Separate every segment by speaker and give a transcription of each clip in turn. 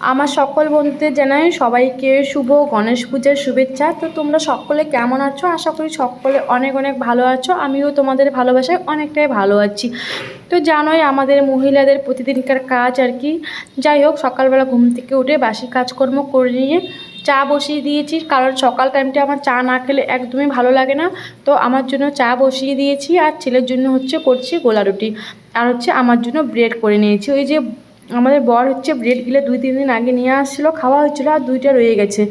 Speaker 1: আমার সকল বন্ধুদের জানাই সবাইকে শুভ গণেশ পূজার শুভেচ্ছা। তো তোমরা সকলে কেমন আছো? আশা করি সকলে অনেক অনেক ভালো আছো। আমিও তোমাদের ভালোবাসায় অনেকটাই ভালো আছি। তো জানোই আমাদের মহিলাদের প্রতিদিনকার কাজ আর কি। যাই হোক, সকালবেলা ঘুম থেকে উঠে বাসি কাজকর্ম করে নিয়ে চা বসিয়ে দিয়েছি। কারণ সকাল টাইমটা আমার চা না খেলে একদমই ভালো লাগে না। তো আমার জন্য চা বসিয়ে দিয়েছি। আর ছেলের জন্য হচ্ছে করছি গোলা রুটি। আর হচ্ছে আমার জন্য ব্রেড করে নিয়েছি। ওই যে আমাদের বর হচ্ছে ব্রেডগুলো দুই, তিন দিন আগে নিয়ে আসছিল, খাওয়া হচ্ছিল আর দুইটা রয়ে গেছে।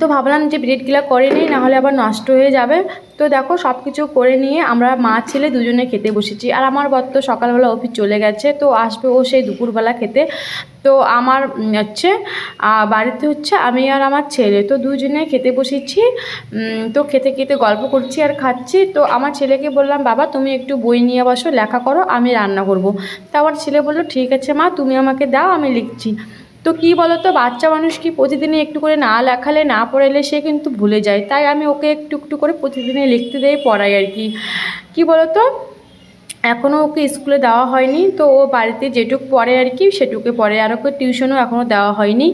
Speaker 1: তো ভাবলাম যে ব্রেডগুলো করে নিই, নাহলে আবার নষ্ট হয়ে যাবে। তো দেখো সব কিছু করে নিয়ে আমরা মা ছেলে দুজনে খেতে বসেছি। আর আমার বর তো সকালবেলা অফিস চলে গেছে, তো আসবে ও সেই দুপুরবেলা খেতে। তো আমার হচ্ছে বাড়িতে হচ্ছে আমি আর আমার ছেলে, তো দুজনে খেতে বসেছি। তো খেতে খেতে গল্প করছি আর খাচ্ছি। তো আমার ছেলেকে বললাম, বাবা, তুমি একটু বই নিয়ে বসো, লেখা করো, আমি রান্না করব। তো আমার ছেলে বলল, ঠিক আছে মা, তুমি আমাকে দাও, আমি লিখছি। তো কী বলো তো বাচ্চা মানুষ কি প্রতিদিনই একটু করে না লেখালে, না পড়াইলে সে কিন্তু ভুলে যায়। তাই আমি ওকে একটু একটু করে প্রতিদিনই লিখতে দেই, পড়াই আর কি। কী বলো তো এখনও ওকে স্কুলে দেওয়া হয়নি, তো ও বাড়িতে যেটুক পড়ে আর কি সেটুকু পড়ে। আর ওকে টিউশনও এখনও দেওয়া হয়নি।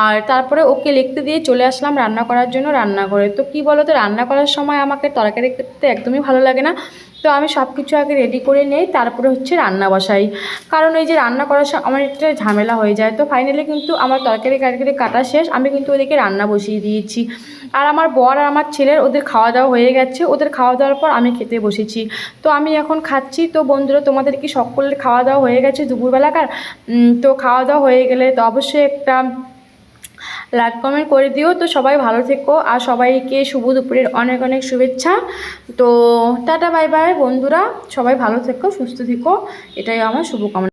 Speaker 1: আর তারপরে ওকে লিখতে দিয়ে চলে আসলাম রান্না করার জন্য রান্না করে তো কী বলো তো রান্না করার সময় আমাকে তরকারি করতে একদমই ভালো লাগে না। তো আমি সব কিছু আগে রেডি করে নেই, তারপরে হচ্ছে রান্না বসাই। কারণ ওই যে রান্না করার সময় আমার একটা ঝামেলা হয়ে যায়। তো ফাইনালি কিন্তু আমার তরকারি কারকারি কাটা শেষ, আমি কিন্তু ওদেরকে রান্না বসিয়ে দিয়েছি। আর আমার বর আর আমার ছেলের ওদের খাওয়া দাওয়া হয়ে গেছে। ওদের খাওয়া দাওয়ার পর আমি খেতে বসেছি। তো আমি এখন খাচ্ছি। তো বন্ধুরা, তোমাদের কি সকলের খাওয়া দাওয়া হয়ে গেছে দুপুরবেলাকার? তো খাওয়া দাওয়া হয়ে গেলে তো অবশ্যই একটা লাইক কমেন্ট করে দিও। তো সবাই ভালো থেকো আর সবাইকে শুভ দুপুরের অনেক অনেক শুভেচ্ছা। তো টাটা বাই বাই বন্ধুরা। সবাই ভালো থেকো, সুস্থ থেকো। এটাই আমার শুভকামনা।